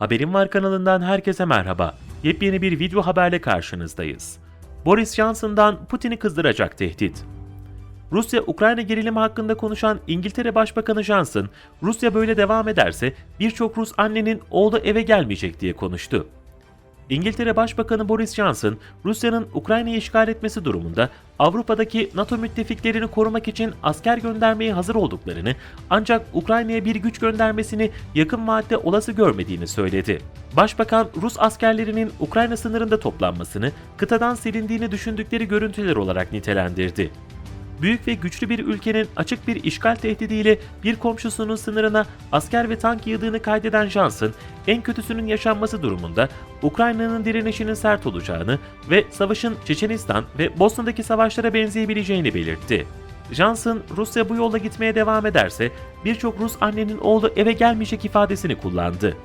Haberim Var kanalından herkese merhaba. Yepyeni bir video haberle karşınızdayız. Boris Johnson'dan Putin'i kızdıracak tehdit. Rusya-Ukrayna gerilimi hakkında konuşan İngiltere Başbakanı Johnson, Rusya böyle devam ederse birçok Rus annenin oğlu eve gelmeyecek diye konuştu. İngiltere Başbakanı Boris Johnson, Rusya'nın Ukrayna'yı işgal etmesi durumunda Avrupa'daki NATO müttefiklerini korumak için asker göndermeye hazır olduklarını ancak Ukrayna'ya bir güç göndermesini yakın vadede olası görmediğini söyledi. Başbakan Rus askerlerinin Ukrayna sınırında toplanmasını kıtadan silindiğini düşündükleri görüntüler olarak nitelendirdi büyük ve güçlü bir ülkenin açık bir işgal tehdidiyle bir komşusunun sınırına asker ve tank yığdığını kaydeden Johnson, en kötüsünün yaşanması durumunda Ukrayna'nın direnişinin sert olacağını ve savaşın Çeçenistan ve Bosna'daki savaşlara benzeyebileceğini belirtti. Johnson, Rusya bu yolla gitmeye devam ederse birçok Rus annenin oğlu eve gelmeyecek ifadesini kullandı.